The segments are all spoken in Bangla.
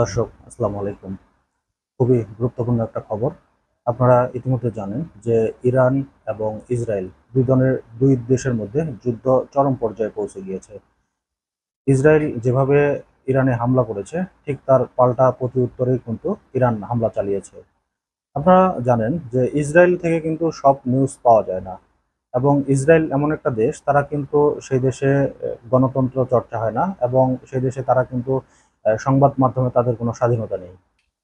দর্শক, আসসালামু আলাইকুম। খুবই গুরুত্বপূর্ণ একটা খবর। আপনারা ইতিমধ্যে জানেন যে ইরান এবং ইসরায়েল দুই ধরনের দুই দেশের মধ্যে যুদ্ধ চরম পর্যায়ে পৌঁছে গিয়েছে। ইসরায়েল যেভাবে ইরানে হামলা করেছে, ঠিক তার পাল্টা প্রতি উত্তরেই কিন্তু ইরান হামলা চালিয়েছে। আপনারা জানেন যে ইসরায়েল থেকে কিন্তু সব নিউজ পাওয়া যায় না এবং ইসরায়েল এমন একটা দেশ, তারা কিন্তু সেই দেশে গণতন্ত্র চর্চা হয় না এবং সেই দেশে তারা কিন্তু সংবাদ মাধ্যমে তাদের কোনো স্বাধীনতা নেই।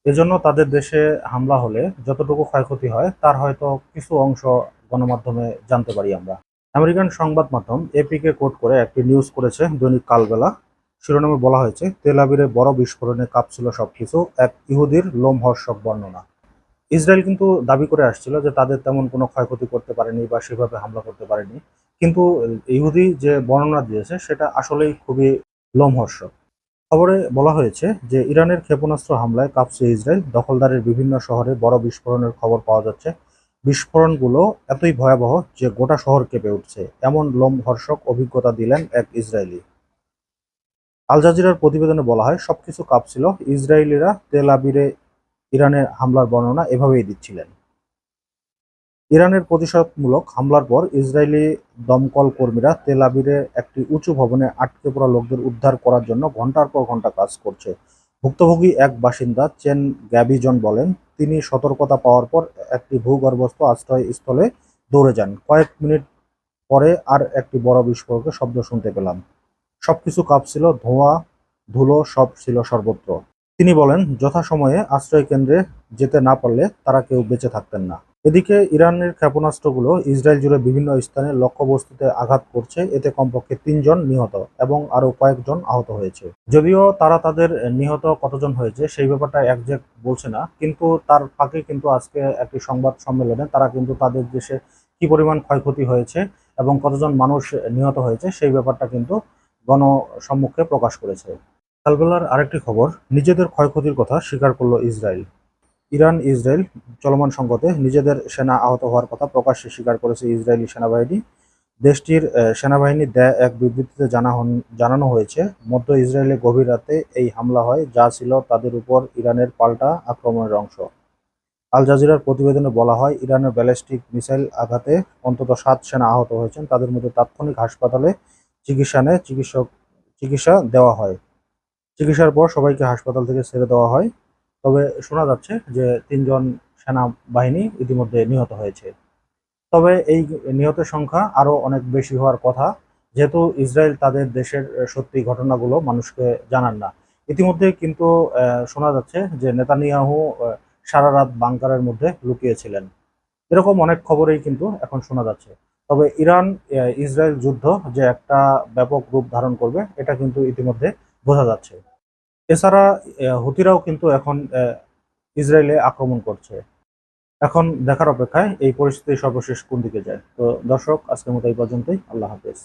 এজন্য তাদের দেশে হামলা হলে যতটুকু ক্ষয়ক্ষতি হয়, তার হয়তো কিছু অংশ গণমাধ্যমে জানতে পারি আমরা। আমেরিকান সংবাদ মাধ্যম এপিকে কোট করে একটি নিউজ করেছে, দৈনিক কালবেলা। শিরোনামে বলা হয়েছে তেলাবিরে বড় বিস্ফোরণে কাঁপছিল সবকিছু, এক ইহুদির লোমহর্ষক বর্ণনা। ইসরায়েল কিন্তু দাবি করে আসছিল যে তাদের তেমন কোনো ক্ষয়ক্ষতি করতে পারেনি বা সেভাবে হামলা করতে পারেনি। কিন্তু ইহুদি যে বর্ণনা দিয়েছে, সেটা আসলেই খুবই লোমহর্ষক। খবরে বলা হয়েছে যে, ইরানের ক্ষেপণাস্ত্র হামলায় কাঁপছে ইসরায়েল। দখলদারের বিভিন্ন শহরে বড় বিস্ফোরণের খবর পাওয়া যাচ্ছে। বিস্ফোরণগুলো এতই ভয়াবহ যে, গোটা শহর কেঁপে উঠছে। এমন লোমহর্ষক অভিজ্ঞতা দিলেন এক ইসরায়েলি। আল জাজিরার প্রতিবেদনে বলা হয়, সবকিছু কাঁপছিল। ইসরায়েলিরা তেল আবিরে ইরানের হামলার বর্ণনা এভাবেই দিচ্ছিলেন। ইরানের প্রতিশোধমূলক হামলার পর ইসরায়েলি দমকল কর্মীরা তেল আবিরে একটি উঁচু ভবনে আটকে পড়া লোকদের উদ্ধার করার জন্য ঘণ্টার পর ঘণ্টা কাজ করছে। ভুক্তভোগী এক বাসিন্দা চেন গ্যাবিজন বলেন, তিনি সতর্কতা পাওয়ার পর একটি ভূগর্ভস্থ আশ্রয়স্থলে দৌড়ে যান। কয়েক মিনিট পরে আর একটি বড় বিস্ফোরকের শব্দ শুনতে পেলাম। সবকিছু কাঁপছিল, ধোঁয়া, ধুলো সব ছিল সর্বত্র। তিনি বলেন, যথাসময়ে আশ্রয় কেন্দ্রে যেতে না পারলে তারা কেউ বেঁচে থাকতেন না। এদিকে ইরানের ক্ষেপণাস্ত্রগুলো ইসরায়েল জুড়ে বিভিন্ন স্থানে লক্ষ্যবস্তুতে আঘাত করছে। এতে কমপক্ষে তিনজন নিহত এবং আরও কয়েকজন আহত হয়েছে। যদিও তারা তাদের নিহত কতজন হয়েছে সেই ব্যাপারটা একজ্যাক্ট বলছে না। কিন্তু তার ফাঁকে কিন্তু আজকে একটি সংবাদ সম্মেলনে তারা কিন্তু তাদের দেশে কি পরিমাণ ক্ষয়ক্ষতি হয়েছে এবং কতজন মানুষ নিহত হয়েছে সেই ব্যাপারটা কিন্তু গণসম্মুখে প্রকাশ করেছে। কালবেলার আরেকটি খবর, নিজেদের ক্ষয়ক্ষতির কথা স্বীকার করল ইসরায়েল। ইরান ইসরায়েল চলমান সংকটে নিজেদের সেনা আহত হওয়ার কথা প্রকাশ্যে স্বীকার করেছে ইসরায়েলি সেনাবাহিনী। দেশটির আহ, সেনাবাহিনীর দেয়া এক বিবৃতিতে জানানো হয়েছে মধ্য ইসরায়েলে গভীর রাতে এই হামলা হয় যা ছিল তাদের উপর ইরানের পাল্টা আক্রমণের অংশ। আল জাজিরার প্রতিবেদনে বলা হয় ইরানের ব্যালিস্টিক মিসাইল আঘাতে অন্তত সাত সেনা আহত হয়েছেন। তাদের মধ্যে তাৎক্ষণিক হাসপাতালে চিকিৎসা নেয় চিকিৎসক চিকিৎসা দেওয়া হয়। চিকিৎসার পর সবাইকে হাসপাতাল থেকে ছেড়ে দেওয়া হয়। তবে শোনা যাচ্ছে যে তিনজন সেনাবাহিনী ইতিমধ্যে নিহত হয়েছে। তবে এই নিহতের সংখ্যা আরও অনেক বেশি হওয়ার কথা, যেহেতু ইসরায়েল তাদের দেশের সত্যি ঘটনাগুলো মানুষকে জানান না। ইতিমধ্যে কিন্তু শোনা যাচ্ছে যে নেতানিয়াহু সারা রাত বাংকারের মধ্যে লুকিয়েছিলেন। এরকম অনেক খবরেই কিন্তু এখন শোনা যাচ্ছে। তবে ইরান ইসরায়েল যুদ্ধ যে একটা ব্যাপক রূপ ধারণ করবে, এটা কিন্তু ইতিমধ্যে বোঝা যাচ্ছে। এছাড়া হুতিরাও কিন্তু এখন ইসরায়েলে আক্রমণ করছে। এখন দেখার অপেক্ষায় এই পরিস্থিতি সর্বশেষ কোন দিকে যায়? তো দর্শক, আজকের মতো এই পর্যন্তই। আল্লাহ হাফেজ।